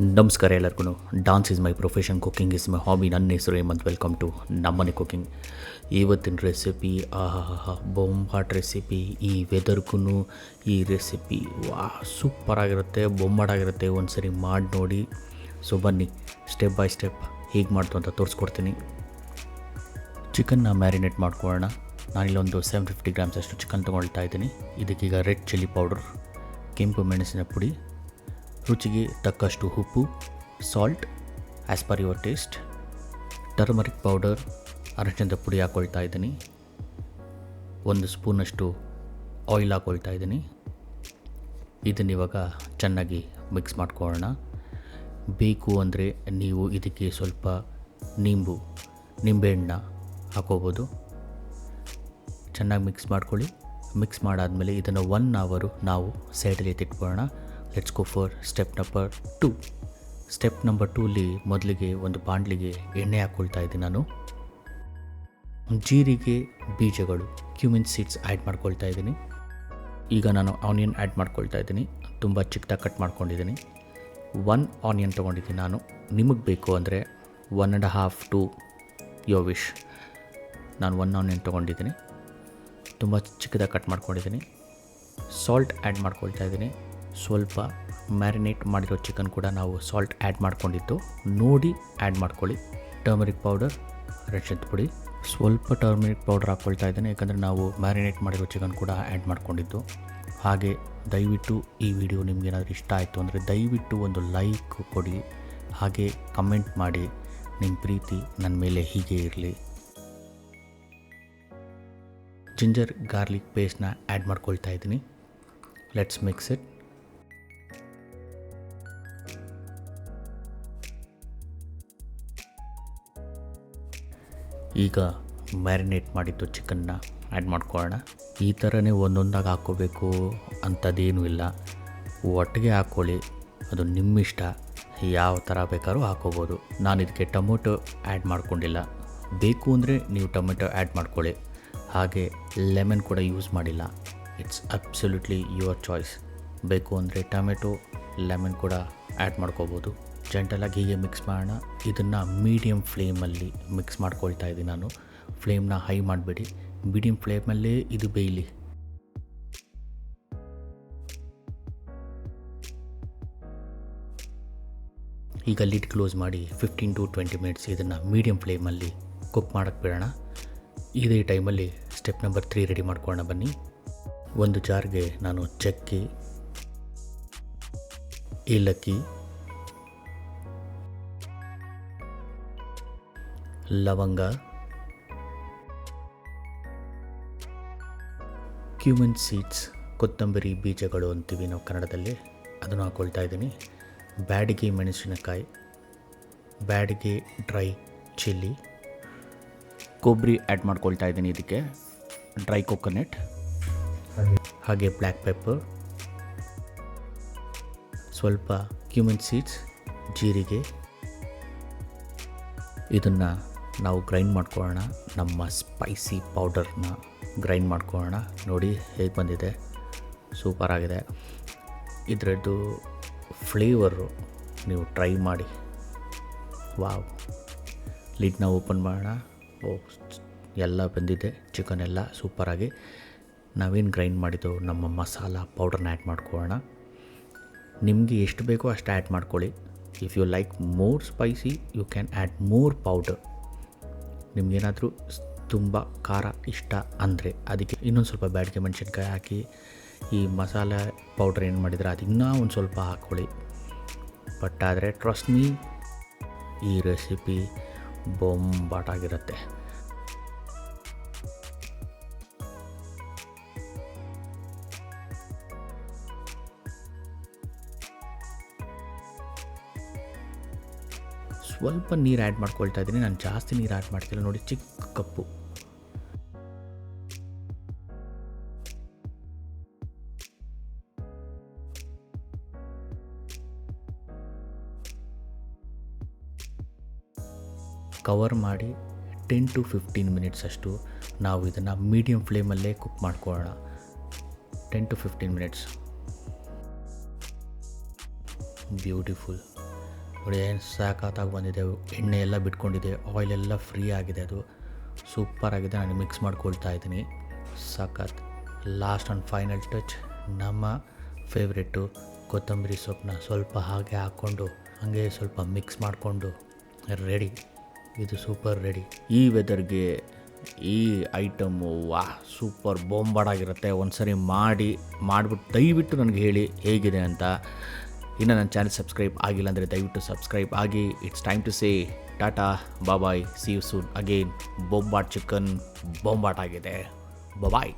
ನಮಸ್ಕಾರ ಎಲ್ಲರಿಗೂ dance is my profession cooking is my hobby ನನ್ನ ಹೆಸರು ಹೇಮಂತ್ ವೆಲ್ಕಮ್ ಟು ನಮ್ಮನೆ ಕುಕ್ಕಿಂಗ್ ಇವತ್ತಿನ ರೆಸಿಪಿ ಆಹಾ ಬೊಂಬಾಟ್ ರೆಸಿಪಿ ಈ ವೆದರ್ಗೂ ಈ ರೆಸಿಪಿ ವಾ ಸೂಪರಾಗಿರುತ್ತೆ ಬೊಂಬಾಟಾಗಿರುತ್ತೆ ಒಂದು ಸರಿ ಮಾಡಿ ನೋಡಿ. ಸೊ ಬನ್ನಿ ಸ್ಟೆಪ್ ಬೈ ಸ್ಟೆಪ್ ಹೀಗೆ ಮಾಡ್ತು ಅಂತ ತೋರಿಸ್ಕೊಡ್ತೀನಿ. ಚಿಕನ್ನ ಮ್ಯಾರಿನೇಟ್ ಮಾಡ್ಕೊಳ್ಳೋಣ. ನಾನಿಲ್ಲೊಂದು ಸೆವೆನ್ ಫಿಫ್ಟಿ ಗ್ರಾಮ್ಸ್ ಅಷ್ಟು ಚಿಕನ್ ತೊಗೊಳ್ತಾ ಇದ್ದೀನಿ. ಇದಕ್ಕೀಗ ರೆಡ್ ಚಿಲ್ಲಿ ಪೌಡರ್ ಕೆಂಪು ಮೆಣಸಿನ ಪುಡಿ ರುಚಿಗೆ ತಕ್ಕಷ್ಟು ಉಪ್ಪು salt as per your taste turmeric powder ಅರಶಿನದ ಪುಡಿ ಹಾಕ್ಕೊಳ್ತಾ ಇದ್ದೀನಿ. ಒಂದು ಸ್ಪೂನಷ್ಟು ಆಯಿಲ್ ಹಾಕ್ಕೊಳ್ತಾ ಇದ್ದೀನಿ. ಇದನ್ನ ಇವಾಗ ಚೆನ್ನಾಗಿ ಮಿಕ್ಸ್ ಮಾಡ್ಕೊಳ್ಳೋಣ. ಬೇಕು ಅಂದರೆ ನೀವು ಇದಕ್ಕೆ ಸ್ವಲ್ಪ ನಿಂಬು ನಿಂಬೆಹಣ್ಣ ಹಾಕೋಬೋದು. ಚೆನ್ನಾಗಿ ಮಿಕ್ಸ್ ಮಾಡ್ಕೊಳ್ಳಿ. ಮಿಕ್ಸ್ ಮಾಡಾದಮೇಲೆ ಇದನ್ನು ಒನ್ ಅವರು ನಾವು ಸೈಡಲ್ಲಿ ಎತ್ತಿಟ್ಕೊಳ್ಳೋಣ let's go for step number two step number ಟೂಲಿ ಮೊದಲಿಗೆ ಒಂದು ಬಾಂಡ್ಲಿಗೆ ಎಣ್ಣೆ ಹಾಕ್ಕೊಳ್ತಾ ಇದ್ದೀನಿ ನಾನು. ಜೀರಿಗೆ, ಬೀಜಗಳು ಕ್ಯೂಮಿನ್ ಸೀಡ್ಸ್ ಆ್ಯಡ್ ಮಾಡ್ಕೊಳ್ತಾ ಇದ್ದೀನಿ. ಈಗ ನಾನು ಆನಿಯನ್ ಆ್ಯಡ್ ಮಾಡ್ಕೊಳ್ತಾ ಇದ್ದೀನಿ. ತುಂಬ ಚಿಕ್ಕದಾಗಿ ಕಟ್ ಮಾಡ್ಕೊಂಡಿದ್ದೀನಿ. ಒನ್ ಆನಿಯನ್ ತೊಗೊಂಡಿದ್ದೀನಿ ನಾನು. ನಿಮಗೆ ಬೇಕು ಅಂದರೆ one and half to your wish ನಾನು ಒನ್ ಆನಿಯನ್ ತೊಗೊಂಡಿದ್ದೀನಿ. ತುಂಬ ಚಿಕ್ಕದಾಗಿ ಕಟ್ ಮಾಡ್ಕೊಂಡಿದ್ದೀನಿ. ಸಾಲ್ಟ್ ಆ್ಯಡ್ ಮಾಡ್ಕೊಳ್ತಾ ಇದ್ದೀನಿ. ಸ್ವಲ್ಪ ಮ್ಯಾರಿನೇಟ್ ಮಾಡಿರೋ ಚಿಕನ್ ಕೂಡ ನಾವು ಸಾಲ್ಟ್ ಆ್ಯಡ್ ಮಾಡ್ಕೊಂಡಿತ್ತು ನೋಡಿ ಆ್ಯಡ್ ಮಾಡ್ಕೊಳ್ಳಿ. ಟರ್ಮರಿಕ್ ಪೌಡರ್ ರೆಡ್ ಪುಡಿ. ಸ್ವಲ್ಪ ಟರ್ಮರಿಕ್ ಪೌಡರ್ ಹಾಕ್ಕೊಳ್ತಾ ಇದ್ದೇನೆ, ಯಾಕಂದರೆ ನಾವು ಮ್ಯಾರಿನೇಟ್ ಮಾಡಿರೋ ಚಿಕನ್ ಕೂಡ ಆ್ಯಡ್ ಮಾಡ್ಕೊಂಡಿದ್ದು. ಹಾಗೆ ದಯವಿಟ್ಟು ಈ ವಿಡಿಯೋ ನಿಮಗೇನಾದರೂ ಇಷ್ಟ ಆಯಿತು ಅಂದರೆ ದಯವಿಟ್ಟು ಒಂದು ಲೈಕ್ ಕೊಡಿ. ಹಾಗೆ ಕಮೆಂಟ್ ಮಾಡಿ. ನಿಮ್ಮ ಪ್ರೀತಿ ನನ್ನ ಮೇಲೆ ಹೀಗೆ ಇರಲಿ. ಜಿಂಜರ್ ಗಾರ್ಲಿಕ್ ಪೇಸ್ಟ್ನ ಆ್ಯಡ್ ಮಾಡ್ಕೊಳ್ತಾ ಇದ್ದೀನಿ. ಲೆಟ್ಸ್ ಮಿಕ್ಸ್ ಇಟ್ ಈಗ ಮ್ಯಾರಿನೇಟ್ ಮಾಡಿದ್ದು ಚಿಕನ್ನ ಆ್ಯಡ್ ಮಾಡ್ಕೊಳ್ಳೋಣ. ಈ ಥರನೇ ಒಂದೊಂದಾಗಿ ಹಾಕ್ಕೋಬೇಕು ಅಂಥದ್ದೇನೂ ಇಲ್ಲ. ಒಟ್ಟಿಗೆ ಹಾಕ್ಕೊಳ್ಳಿ. ಅದು ನಿಮ್ಮಿಷ್ಟ. ಯಾವ ಥರ ಬೇಕಾದ್ರೂ ಹಾಕ್ಕೋಬೋದು. ನಾನು ಇದಕ್ಕೆ ಟೊಮೊಟೊ ಆ್ಯಡ್ ಮಾಡ್ಕೊಂಡಿಲ್ಲ. ಬೇಕು ಅಂದರೆ ನೀವು ಟೊಮೆಟೊ ಆ್ಯಡ್ ಮಾಡ್ಕೊಳ್ಳಿ. ಹಾಗೆ ಲೆಮನ್ ಕೂಡ ಯೂಸ್ ಮಾಡಿಲ್ಲ. ಇಟ್ಸ್ ಅಬ್ಸಲ್ಯೂಟ್ಲಿ ಯುವರ್ ಚಾಯ್ಸ್ ಬೇಕು ಅಂದರೆ ಟೊಮೆಟೊ ಲೆಮನ್ ಕೂಡ ಆ್ಯಡ್ ಮಾಡ್ಕೋಬೋದು. ಜಂಟಲಾಗಿ ಹೀಗೆ ಮಿಕ್ಸ್ ಮಾಡೋಣ. ಇದನ್ನು ಮೀಡಿಯಮ್ ಫ್ಲೇಮಲ್ಲಿ ಮಿಕ್ಸ್ ಮಾಡ್ಕೊಳ್ತಾ ಇದ್ದೀನಿ ನಾನು. ಫ್ಲೇಮ್ನ ಹೈ ಮಾಡಬೇಡಿ. ಮೀಡಿಯಮ್ ಫ್ಲೇಮಲ್ಲೇ ಇದು ಬೇಯಲಿ. ಈಗ ಲಿಡ್ ಕ್ಲೋಸ್ ಮಾಡಿ ಫಿಫ್ಟೀನ್ ಟು ಟ್ವೆಂಟಿ ಮಿನಿಟ್ಸ್ ಇದನ್ನು ಮೀಡಿಯಮ್ ಫ್ಲೇಮಲ್ಲಿ ಕುಕ್ ಮಾಡೋಕ್ಕೆ ಬಿಡೋಣ. ಇದೇ ಟೈಮಲ್ಲಿ ಸ್ಟೆಪ್ ನಂಬರ್ ತ್ರೀ ರೆಡಿ ಮಾಡ್ಕೊಳ್ಳೋಣ ಬನ್ನಿ. ಒಂದು ಜಾರ್ಗೆ ನಾನು ಚಕ್ಕೆ, ಏಲಕ್ಕಿ ಲವಂಗ ಕ್ಯೂಮನ್ ಸೀಡ್ಸ್ ಕೊತ್ತಂಬರಿ ಬೀಜಗಳು ಅಂತೀವಿ ನಾವು ಕನ್ನಡದಲ್ಲಿ. ಅದನ್ನು ಹಾಕ್ಕೊಳ್ತಾ ಇದ್ದೀನಿ. ಬ್ಯಾಡಿಗೆ ಮೆಣಸಿನಕಾಯಿ, ಬ್ಯಾಡಿಗೆ ಡ್ರೈ ಚಿಲ್ಲಿ. ಕೊಬ್ಬರಿ ಆ್ಯಡ್ ಮಾಡ್ಕೊಳ್ತಾ ಇದ್ದೀನಿ ಇದಕ್ಕೆ. ಡ್ರೈ ಕೊಕೊನೆಟ್, ಹಾಗೆ ಬ್ಲ್ಯಾಕ್ ಪೆಪ್ಪರ್. ಸ್ವಲ್ಪ ಕ್ಯೂಮನ್ ಸೀಡ್ಸ್ ಜೀರಿಗೆ. ಇದನ್ನು ನಾವು ಗ್ರೈಂಡ್ ಮಾಡ್ಕೊಳ್ಳೋಣ. ನಮ್ಮ ಸ್ಪೈಸಿ ಪೌಡರ್ನ ಗ್ರೈಂಡ್ ಮಾಡ್ಕೊಳ್ಳೋಣ. ನೋಡಿ ಹೇಗೆ ಬಂದಿದೆ. ಸೂಪರಾಗಿದೆ ಇದರದ್ದು ಫ್ಲೇವರು ನೀವು ಟ್ರೈ ಮಾಡಿ. ವಾವ್ ಲಿಡ್ನ ಓಪನ್ ಮಾಡೋಣ. ಓ, ಎಲ್ಲ ಬಂದಿದೆ. ಚಿಕನ್ ಎಲ್ಲ ಸೂಪರಾಗಿ ನಾವೇನು ಗ್ರೈಂಡ್ ಮಾಡಿದ್ದು? ನಮ್ಮ ಮಸಾಲ ಪೌಡರ್ನ ಆ್ಯಡ್ ಮಾಡ್ಕೊಳ್ಳೋಣ. ನಿಮಗೆ ಎಷ್ಟು ಬೇಕೋ ಅಷ್ಟು ಆ್ಯಡ್ ಮಾಡ್ಕೊಳ್ಳಿ. If you like more spicy you can add more powder ನಿಮಗೇನಾದರೂ ತುಂಬ ಖಾರ ಇಷ್ಟ ಅಂದರೆ ಅದಕ್ಕೆ ಇನ್ನೊಂದು ಸ್ವಲ್ಪ ಬ್ಯಾಡಿಗೆ ಮೆಣಸಿನ್ಕಾಯಿ ಹಾಕಿ, ಈ ಮಸಾಲೆ ಪೌಡ್ರ್ ಏನು ಮಾಡಿದ್ರೆ ಅದು ಇನ್ನೂ ಒಂದು ಸ್ವಲ್ಪ ಹಾಕ್ಕೊಳ್ಳಿ ಬಟ್ ಆದರೆ ಟ್ರಸ್ಟ್ ಮೀ ಈ ರೆಸಿಪಿ ಬೊಂಬಾಟಾಗಿರುತ್ತೆ. ಸ್ವಲ್ಪ ನೀರು ಆ್ಯಡ್ ಮಾಡ್ಕೊಳ್ತಾ ಇದ್ದೀನಿ. ನಾನು ಜಾಸ್ತಿ ನೀರು ಆ್ಯಡ್ ಮಾಡ್ತಿಲ್ಲ. ನೋಡಿ, ಚಿಕ್ಕ ಕಪ್ಪು. ಕವರ್ ಮಾಡಿ ಟೆನ್ ಟು ಫಿಫ್ಟೀನ್ ಮಿನಿಟ್ಸ್ ಅಷ್ಟು ನಾವು ಇದನ್ನು ಮೀಡಿಯಮ್ ಫ್ಲೇಮಲ್ಲೇ ಕುಕ್ ಮಾಡ್ಕೊಳ್ಳೋಣ. Ten to fifteen minutes beautiful ಏನು ಸಾಕಾತಾಗಿ ಬಂದಿದೆ. ಎಣ್ಣೆ ಎಲ್ಲ ಬಿಟ್ಕೊಂಡಿದೆ. ಆಯಿಲ್ ಎಲ್ಲ ಫ್ರೀ ಆಗಿದೆ ಅದು. ಸೂಪರ್ ಆಗಿದೆ. ನಾನು ಮಿಕ್ಸ್ ಮಾಡ್ಕೊಳ್ತಾ ಇದ್ದೀನಿ. ಸಖತ್ ಲಾಸ್ಟ್ ಆ್ಯಂಡ್ ಫೈನಲ್ ಟಚ್ ನಮ್ಮ ಫೇವ್ರೆಟ್ಟು ಕೊತ್ತಂಬರಿ ಸೊಪ್ಪನ್ನ ಸ್ವಲ್ಪ ಹಾಗೆ ಹಾಕ್ಕೊಂಡು, ಹಾಗೆ ಸ್ವಲ್ಪ ಮಿಕ್ಸ್ ಮಾಡಿಕೊಂಡು ರೆಡಿ ಇದು ಸೂಪರ್ ರೆಡಿ ಈ ವೆದರ್ಗೆ ಈ ಐಟಮು ವಾ ಸೂಪರ್ ಬೊಂಬಾಡಾಗಿರುತ್ತೆ ಒಂದು ಸರಿ ಮಾಡಿ ಮಾಡಿಬಿಟ್ಟು ದಯವಿಟ್ಟು ನನಗೆ ಹೇಳಿ ಹೇಗಿದೆ ಅಂತ. ಇನ್ನು ನನ್ನ ಚಾನಲ್ ಸಬ್ಸ್ಕ್ರೈಬ್ ಆಗಿಲ್ಲ ಅಂದರೆ ದಯವಿಟ್ಟು ಸಬ್ಸ್ಕ್ರೈಬ್ ಆಗಿ. It's time to say tata bye bye see you soon again Bombat chicken ಬೊಂಬಾಟ್ ಆಗಿದೆ. ಬಾಯ್